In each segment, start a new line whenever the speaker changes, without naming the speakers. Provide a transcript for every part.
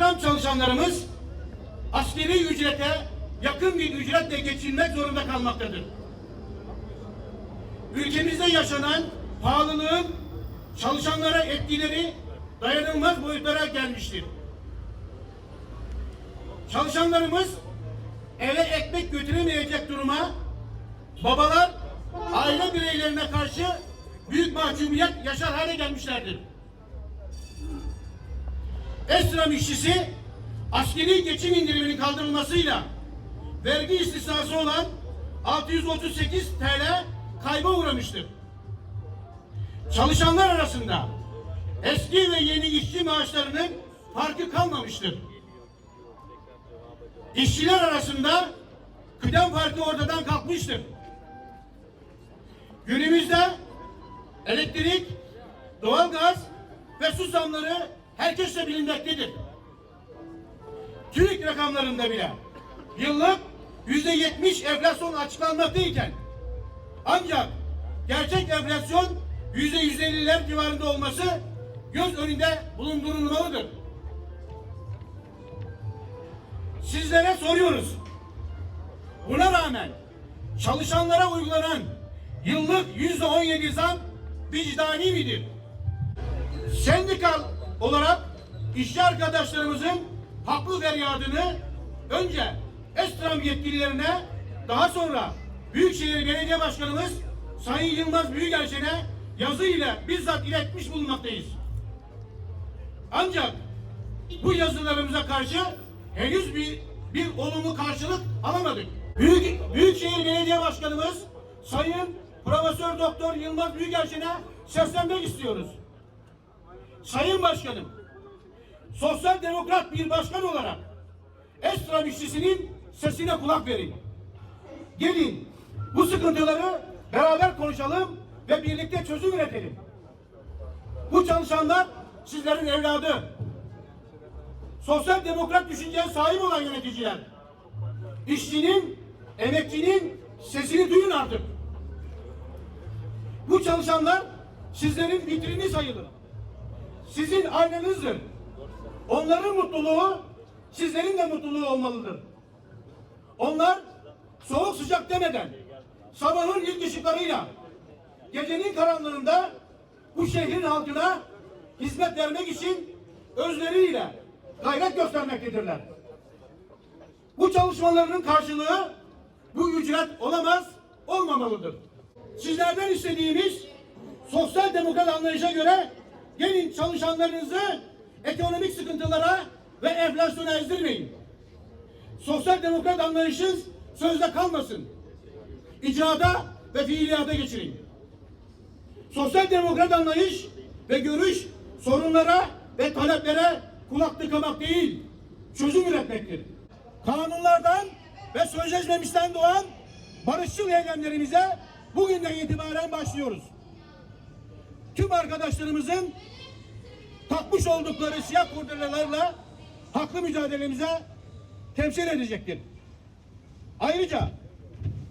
çalışanlarımız askeri ücrete yakın bir ücretle geçinmek zorunda kalmaktadır. Ülkemizde yaşanan pahalılığın çalışanlara etkileri dayanılmaz boyutlara gelmiştir. Çalışanlarımız eve ekmek götüremeyecek duruma babalar aile bireylerine karşı büyük mahcubiyet yaşar hale gelmişlerdir. Esram işçisi askeri geçim indiriminin kaldırılmasıyla vergi istisnası olan 638 TL kayba uğramıştır. Çalışanlar arasında eski ve yeni işçi maaşlarının farkı kalmamıştır. İşçiler arasında kıdem farkı ortadan kalkmıştır. Günümüzde elektrik, doğalgaz ve su zamları herkesle bilinmektedir. TÜİK rakamlarında bile yıllık yüzde yetmiş enflasyon açıklanmaktayken ancak gerçek enflasyon yüzde yüz elliler civarında olması göz önünde bulundurulmalıdır. Sizlere soruyoruz. Buna rağmen çalışanlara uygulanan yıllık yüzde on yedi zam vicdani midir? Sendikal olarak işçi arkadaşlarımızın haklı feryadını önce Estram yetkililerine daha sonra Büyükşehir Belediye Başkanımız Sayın Yılmaz Büyükelçin'e yazı ile bizzat iletmiş bulunmaktayız. Ancak bu yazılarımıza karşı henüz bir bir olumlu karşılık alamadık. Büyük Büyükşehir Belediye Başkanımız Sayın Profesör Doktor Yılmaz Büyükelçin'e seslenmek istiyoruz. Sayın Başkanım, sosyal demokrat bir başkan olarak Esra işçisinin sesine kulak verin. Gelin bu sıkıntıları beraber konuşalım ve birlikte çözüm üretelim. Bu çalışanlar sizlerin evladı. Sosyal demokrat düşünceye sahip olan yöneticiler. İşçinin, emekçinin sesini duyun artık. Bu çalışanlar sizlerin vitrini sayılır. Sizin aynanızdır. Onların mutluluğu sizlerin de mutluluğu olmalıdır. Onlar soğuk sıcak demeden sabahın ilk ışıklarıyla gecenin karanlığında bu şehrin halkına hizmet vermek için özleriyle gayret göstermektedirler. Bu çalışmalarının karşılığı bu ücret olamaz, olmamalıdır. Sizlerden istediğimiz sosyal demokrat anlayışa göre gelin çalışanlarınızı ekonomik sıkıntılara ve enflasyona ezdirmeyin. Sosyal demokrat anlayışınız sözde kalmasın. İcrada ve fiiliyata geçirin. Sosyal demokrat anlayış ve görüş sorunlara ve taleplere kulak tıkamak değil, çözüm üretmektir. Kanunlardan ve sözleşmemizden doğan barışçıl eylemlerimize bugünden itibaren başlıyoruz. Tüm arkadaşlarımızın takmış oldukları siyah kurdelelerle haklı mücadelemize temsil edecektir. Ayrıca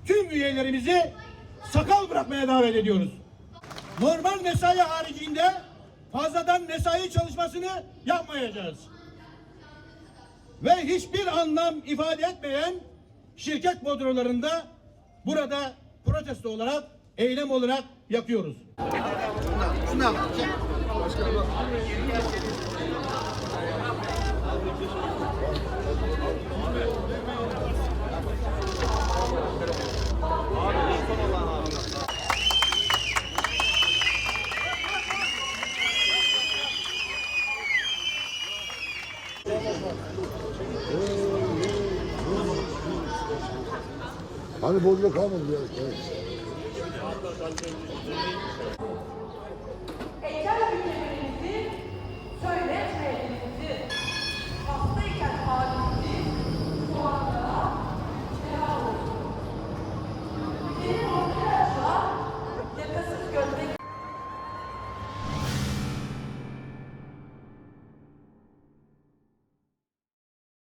tüm üyelerimizi sakal bırakmaya davet ediyoruz. Normal mesai haricinde fazladan mesai çalışmasını yapmayacağız. Ve hiçbir anlam ifade etmeyen şirket bodrolarında burada protesto olarak, eylem olarak yapıyoruz.
Hani Bodrum kalmadı ya. Evet.